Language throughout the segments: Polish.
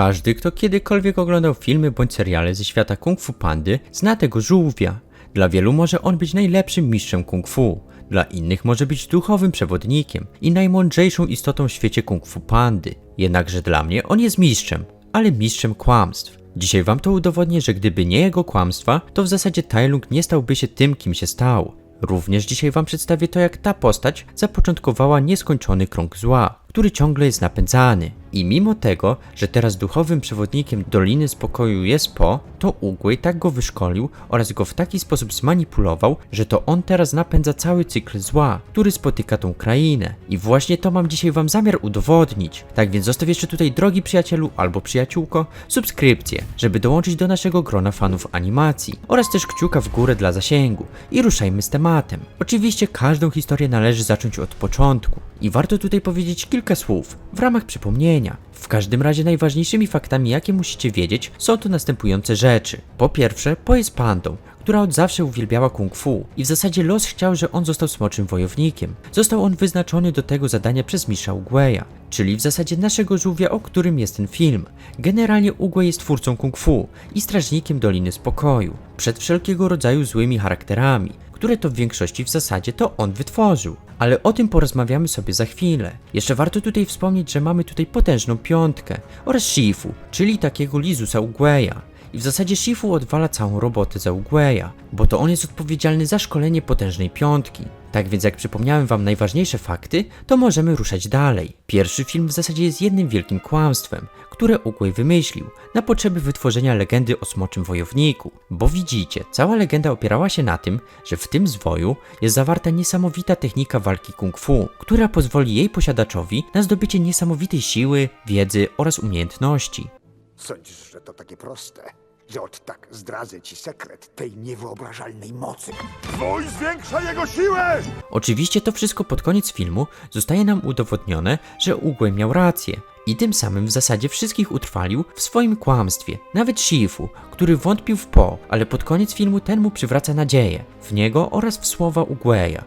Każdy, kto kiedykolwiek oglądał filmy bądź seriale ze świata Kung Fu Pandy, zna tego żółwia. Dla wielu może on być najlepszym mistrzem Kung Fu, dla innych może być duchowym przewodnikiem i najmądrzejszą istotą w świecie Kung Fu Pandy. Jednakże dla mnie on jest mistrzem, ale mistrzem kłamstw. Dzisiaj wam to udowodnię, że gdyby nie jego kłamstwa, to w zasadzie Tai Lung nie stałby się tym, kim się stał. Również dzisiaj wam przedstawię to, jak ta postać zapoczątkowała nieskończony krąg zła, który ciągle jest napędzany. I mimo tego, że teraz duchowym przewodnikiem Doliny Spokoju jest Po, to Ugłej tak go wyszkolił oraz go w taki sposób zmanipulował, że to on teraz napędza cały cykl zła, który spotyka tą krainę. I właśnie to mam dzisiaj wam zamiar udowodnić. Tak więc zostaw jeszcze tutaj, drogi przyjacielu albo przyjaciółko, subskrypcję, żeby dołączyć do naszego grona fanów animacji oraz też kciuka w górę dla zasięgu. I ruszajmy z tematem. Oczywiście każdą historię należy zacząć od początku. I warto tutaj powiedzieć kilka słów w ramach przypomnienia. W każdym razie najważniejszymi faktami, jakie musicie wiedzieć, są to następujące rzeczy. Po pierwsze, Po jest pandą, która od zawsze uwielbiała kung fu i w zasadzie los chciał, że on został smoczym wojownikiem. Został on wyznaczony do tego zadania przez mistrza Ugueya, czyli w zasadzie naszego żółwia, o którym jest ten film. Generalnie Uguay jest twórcą kung fu i strażnikiem Doliny Spokoju, przed wszelkiego rodzaju złymi charakterami które to w większości w zasadzie to on wytworzył. Ale o tym porozmawiamy sobie za chwilę. Jeszcze warto tutaj wspomnieć, że mamy tutaj potężną piątkę oraz Shifu, czyli takiego Lizusa Ugueya. I w zasadzie Shifu odwala całą robotę za Ugueya, bo to on jest odpowiedzialny za szkolenie potężnej piątki. Tak więc jak przypomniałem wam najważniejsze fakty, to możemy ruszać dalej. Pierwszy film w zasadzie jest jednym wielkim kłamstwem, które Ugłej wymyślił na potrzeby wytworzenia legendy o smoczym wojowniku. Bo widzicie, cała legenda opierała się na tym, że w tym zwoju jest zawarta niesamowita technika walki kung fu, która pozwoli jej posiadaczowi na zdobycie niesamowitej siły, wiedzy oraz umiejętności. Sądzisz, że to takie proste? Że od tak zdradzę ci sekret tej niewyobrażalnej mocy? Twój zwiększa jego siłę! Oczywiście to wszystko pod koniec filmu zostaje nam udowodnione, że Ugłej miał rację i tym samym w zasadzie wszystkich utrwalił w swoim kłamstwie. Nawet Shifu, który wątpił w Po, ale pod koniec filmu ten mu przywraca nadzieję w niego oraz w słowa Ugweja.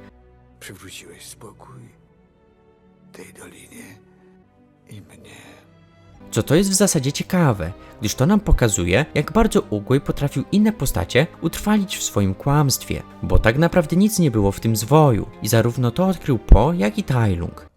Przywróciłeś spokój tej dolinie i mnie. Co to jest w zasadzie ciekawe, gdyż to nam pokazuje, jak bardzo Ugłej potrafił inne postacie utrwalić w swoim kłamstwie, bo tak naprawdę nic nie było w tym zwoju i zarówno to odkrył Po, jak i Tai Lung.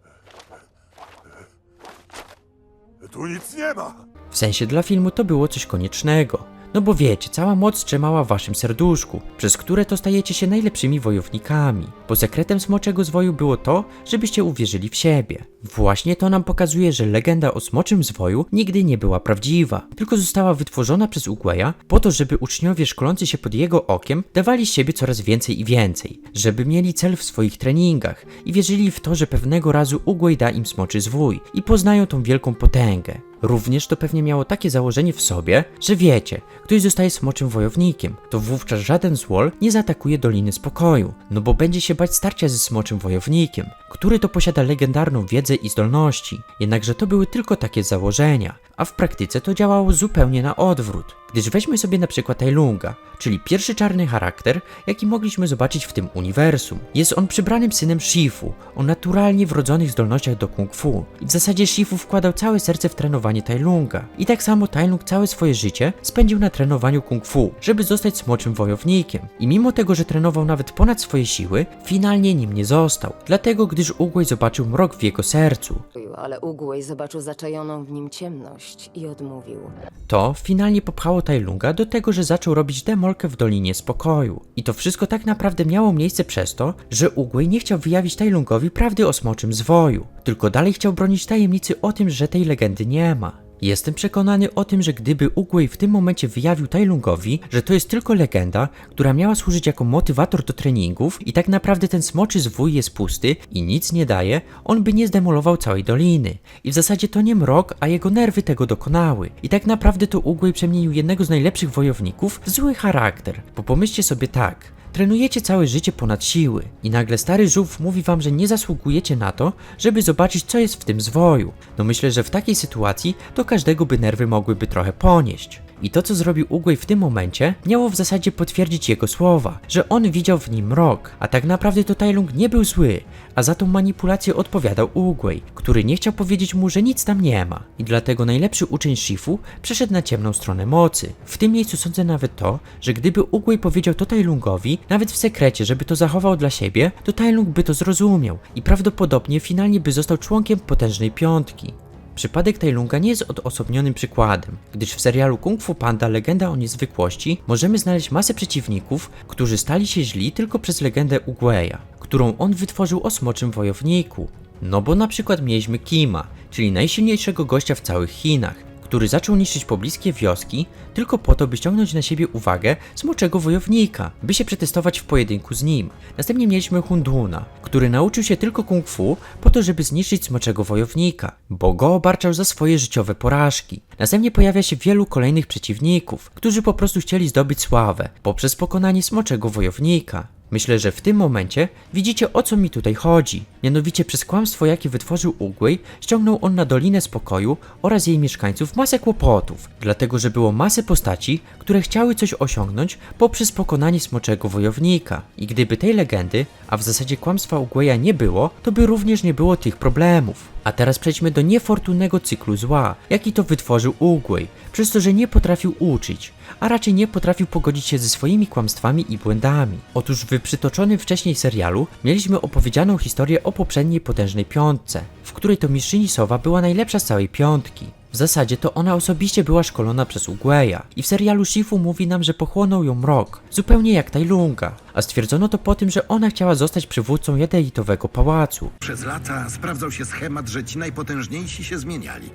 Tu nic nie ma! W sensie dla filmu to było coś koniecznego. No bo wiecie, cała moc trzymała w waszym serduszku, przez które to stajecie się najlepszymi wojownikami. Bo sekretem smoczego zwoju było to, żebyście uwierzyli w siebie. Właśnie to nam pokazuje, że legenda o smoczym zwoju nigdy nie była prawdziwa, tylko została wytworzona przez Ugweja po to, żeby uczniowie szkolący się pod jego okiem dawali z siebie coraz więcej i więcej, żeby mieli cel w swoich treningach i wierzyli w to, że pewnego razu Ugwej da im smoczy zwój i poznają tą wielką potęgę. Również to pewnie miało takie założenie w sobie, że wiecie, ktoś zostaje smoczym wojownikiem, to wówczas żaden złol nie zaatakuje Doliny Spokoju, no bo będzie się bać starcia ze smoczym wojownikiem, który to posiada legendarną wiedzę i zdolności. Jednakże to były tylko takie założenia, a w praktyce to działało zupełnie na odwrót. Gdyż weźmy sobie na przykład Tailunga, czyli pierwszy czarny charakter, jaki mogliśmy zobaczyć w tym uniwersum. Jest on przybranym synem Shifu, o naturalnie wrodzonych zdolnościach do kung fu. I w zasadzie Shifu wkładał całe serce w trenowanie Tailunga. I tak samo Tailung całe swoje życie spędził na trenowaniu kung fu, żeby zostać smoczym wojownikiem. I mimo tego, że trenował nawet ponad swoje siły, finalnie nim nie został. Dlatego, gdyż Ugłej zobaczył mrok w jego sercu. Ale Ugłej zobaczył zaczajoną w nim ciemność i odmówił. To finalnie popchało Tailunga do tego, że zaczął robić demolkę w Dolinie Spokoju. I to wszystko tak naprawdę miało miejsce przez to, że Ugłej nie chciał wyjawić Tailungowi prawdy o smoczym zwoju, tylko dalej chciał bronić tajemnicy o tym, że tej legendy nie ma. Jestem przekonany o tym, że gdyby Ugway w tym momencie wyjawił Tailungowi, że to jest tylko legenda, która miała służyć jako motywator do treningów i tak naprawdę ten smoczy zwój jest pusty i nic nie daje, on by nie zdemolował całej doliny. I w zasadzie to nie mrok, a jego nerwy tego dokonały. I tak naprawdę to Ugway przemienił jednego z najlepszych wojowników w zły charakter. Bo pomyślcie sobie tak, Trenujecie całe życie ponad siły i nagle stary żółw mówi wam, że nie zasługujecie na to, żeby zobaczyć co jest w tym zwoju. No myślę, że w takiej sytuacji to każdego by nerwy mogłyby trochę ponieść. I to, co zrobił Ugłej w tym momencie, miało w zasadzie potwierdzić jego słowa, że on widział w nim mrok, a tak naprawdę to Tai Lung nie był zły, a za tą manipulację odpowiadał Ugłej, który nie chciał powiedzieć mu, że nic tam nie ma. I dlatego najlepszy uczeń Shifu przeszedł na ciemną stronę mocy. W tym miejscu sądzę nawet to, że gdyby Ugłej powiedział to Tai Lungowi, nawet w sekrecie, żeby to zachował dla siebie, to Tai Lung by to zrozumiał i prawdopodobnie finalnie by został członkiem potężnej piątki. Przypadek Tailunga nie jest odosobnionym przykładem, gdyż w serialu Kung Fu Panda Legenda o Niezwykłości możemy znaleźć masę przeciwników, którzy stali się źli tylko przez legendę Ugueya, którą on wytworzył o smoczym wojowniku. No bo na przykład mieliśmy Kima, czyli najsilniejszego gościa w całych Chinach, który zaczął niszczyć pobliskie wioski tylko po to, by ściągnąć na siebie uwagę smoczego wojownika, by się przetestować w pojedynku z nim. Następnie mieliśmy Hunduna, który nauczył się tylko kung fu po to, żeby zniszczyć smoczego wojownika, bo go obarczał za swoje życiowe porażki. Następnie pojawia się wielu kolejnych przeciwników, którzy po prostu chcieli zdobyć sławę poprzez pokonanie smoczego wojownika. Myślę, że w tym momencie widzicie o co mi tutaj chodzi. Mianowicie przez kłamstwo, jakie wytworzył Ugłej, ściągnął on na Dolinę Spokoju oraz jej mieszkańców masę kłopotów, dlatego że było masę postaci, które chciały coś osiągnąć poprzez pokonanie smoczego wojownika. I gdyby tej legendy, a w zasadzie kłamstwa Ugłeja nie było, to by również nie było tych problemów. A teraz przejdźmy do niefortunnego cyklu zła, jaki to wytworzył Ugłej, przez to, że nie potrafił uczyć, a raczej nie potrafił pogodzić się ze swoimi kłamstwami i błędami. Otóż w przytoczonym wcześniej serialu mieliśmy opowiedzianą historię o poprzedniej potężnej piątce, w której to mistrzyni Sowa była najlepsza z całej piątki. W zasadzie to ona osobiście była szkolona przez Ugueya i w serialu Shifu mówi nam, że pochłonął ją mrok, zupełnie jak Tai Lunga, a stwierdzono to po tym, że ona chciała zostać przywódcą jadeitowego pałacu. Przez lata sprawdzał się schemat, że ci najpotężniejsi się zmieniali.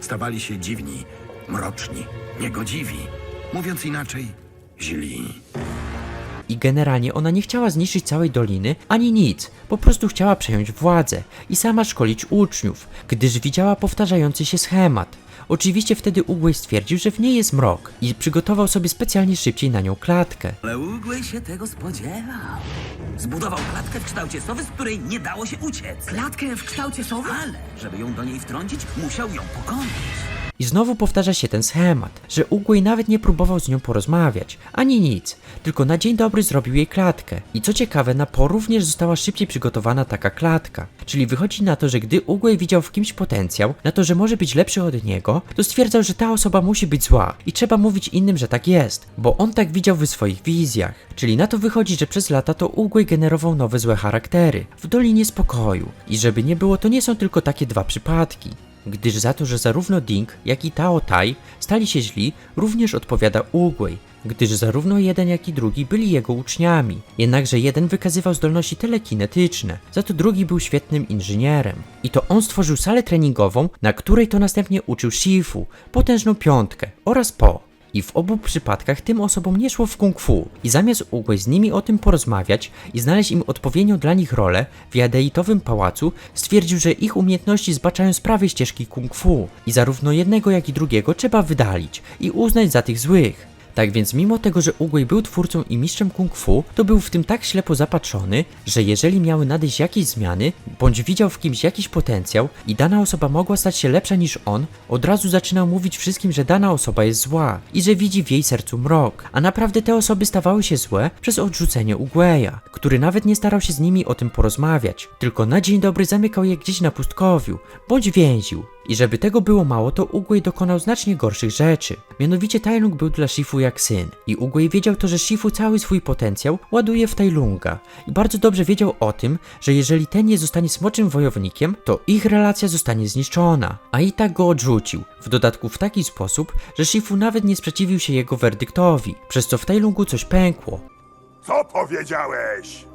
Stawali się dziwni, mroczni, niegodziwi. Mówiąc inaczej, źli. I generalnie ona nie chciała zniszczyć całej doliny ani nic, po prostu chciała przejąć władzę i sama szkolić uczniów, gdyż widziała powtarzający się schemat. Oczywiście wtedy Ugłej stwierdził, że w niej jest mrok i przygotował sobie specjalnie szybciej na nią klatkę. Ale Ugłej się tego spodziewał. Zbudował klatkę w kształcie sowy, z której nie dało się uciec. Klatkę w kształcie sowy? Ale, żeby ją do niej wtrącić, musiał ją pokonać. I znowu powtarza się ten schemat, że Ugłej nawet nie próbował z nią porozmawiać, ani nic, tylko na dzień dobry zrobił jej klatkę. I co ciekawe, na Po również została szybciej przygotowana taka klatka. Czyli wychodzi na to, że gdy Ugłej widział w kimś potencjał, na to, że może być lepszy od niego, to stwierdzał, że ta osoba musi być zła i trzeba mówić innym, że tak jest, bo on tak widział w swoich wizjach. Czyli na to wychodzi, że przez lata to Ugłej generował nowe złe charaktery w Dolinie Spokoju. I żeby nie było, to nie są tylko takie dwa przypadki gdyż za to, że zarówno Ding, jak i Tao Tai stali się źli, również odpowiada Ugłej, gdyż zarówno jeden, jak i drugi byli jego uczniami. Jednakże jeden wykazywał zdolności telekinetyczne, za to drugi był świetnym inżynierem. I to on stworzył salę treningową, na której to następnie uczył Shifu, potężną piątkę oraz Po. I w obu przypadkach tym osobom nie szło w kung fu i zamiast Ugłej z nimi o tym porozmawiać i znaleźć im odpowiednią dla nich rolę w jadeitowym pałacu, stwierdził, że ich umiejętności zbaczają z prawej ścieżki kung fu i zarówno jednego jak i drugiego trzeba wydalić i uznać za tych złych. Tak więc mimo tego, że Ugłej był twórcą i mistrzem kung fu, to był w tym tak ślepo zapatrzony, że jeżeli miały nadejść jakieś zmiany, bądź widział w kimś jakiś potencjał i dana osoba mogła stać się lepsza niż on, od razu zaczynał mówić wszystkim, że dana osoba jest zła i że widzi w jej sercu mrok. A naprawdę te osoby stawały się złe przez odrzucenie Ugłeja, który nawet nie starał się z nimi o tym porozmawiać, tylko na dzień dobry zamykał je gdzieś na pustkowiu, bądź więził. I żeby tego było mało, to Ugłej dokonał znacznie gorszych rzeczy. Mianowicie Tailung był dla Shifu jak syn. I Ugłej wiedział to, że Shifu cały swój potencjał ładuje w Tailunga. I bardzo dobrze wiedział o tym, że jeżeli ten nie zostanie smoczym wojownikiem, to ich relacja zostanie zniszczona. A i tak go odrzucił. W dodatku w taki sposób, że Shifu nawet nie sprzeciwił się jego werdyktowi, przez co w Tailungu coś pękło. Co powiedziałeś?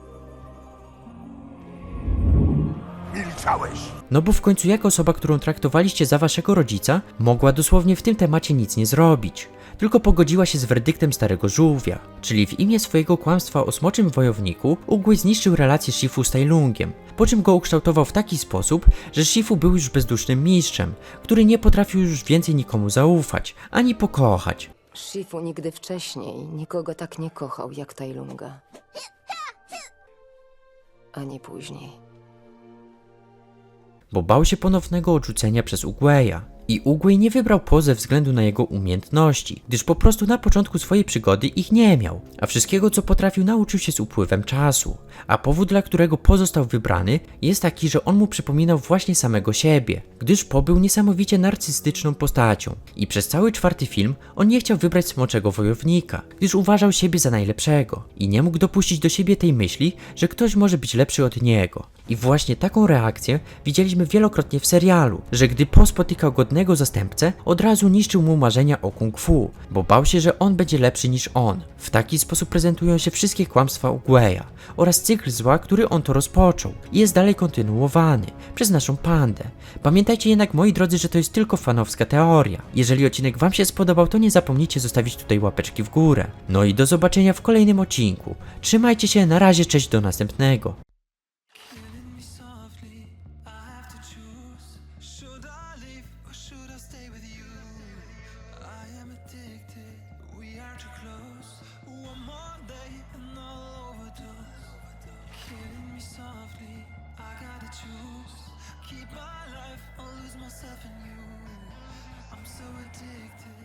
Milczałeś. No bo w końcu jak osoba, którą traktowaliście za waszego rodzica, mogła dosłownie w tym temacie nic nie zrobić? Tylko pogodziła się z werdyktem starego żółwia. Czyli w imię swojego kłamstwa o smoczym wojowniku, Ugłej zniszczył relację Shifu z Tailungiem, po czym go ukształtował w taki sposób, że Shifu był już bezdusznym mistrzem, który nie potrafił już więcej nikomu zaufać, ani pokochać. Shifu nigdy wcześniej nikogo tak nie kochał jak Tailunga. Ani później. Bo bał się ponownego odrzucenia przez Ugweja. I Uguay nie wybrał Po ze względu na jego umiejętności, gdyż po prostu na początku swojej przygody ich nie miał, a wszystkiego co potrafił nauczył się z upływem czasu. A powód dla którego Po został wybrany jest taki, że on mu przypominał właśnie samego siebie, gdyż Po był niesamowicie narcystyczną postacią i przez cały czwarty film on nie chciał wybrać smoczego wojownika, gdyż uważał siebie za najlepszego i nie mógł dopuścić do siebie tej myśli, że ktoś może być lepszy od niego. I właśnie taką reakcję widzieliśmy wielokrotnie w serialu, że gdy Po spotykał godnego zastępcę, od razu niszczył mu marzenia o kung fu, bo bał się, że on będzie lepszy niż on. W taki sposób prezentują się wszystkie kłamstwa Uguaya oraz cykl zła, który on to rozpoczął i jest dalej kontynuowany przez naszą pandę. Pamiętajcie jednak moi drodzy, że to jest tylko fanowska teoria. Jeżeli odcinek wam się spodobał, to nie zapomnijcie zostawić tutaj łapeczki w górę. No i do zobaczenia w kolejnym odcinku. Trzymajcie się, na razie, cześć, do następnego. Should I should I stay with you? I am addicted, we are too close. One more day and I'll overdose. Killing me softly, I gotta choose. Keep my life or lose myself in you. I'm so addicted.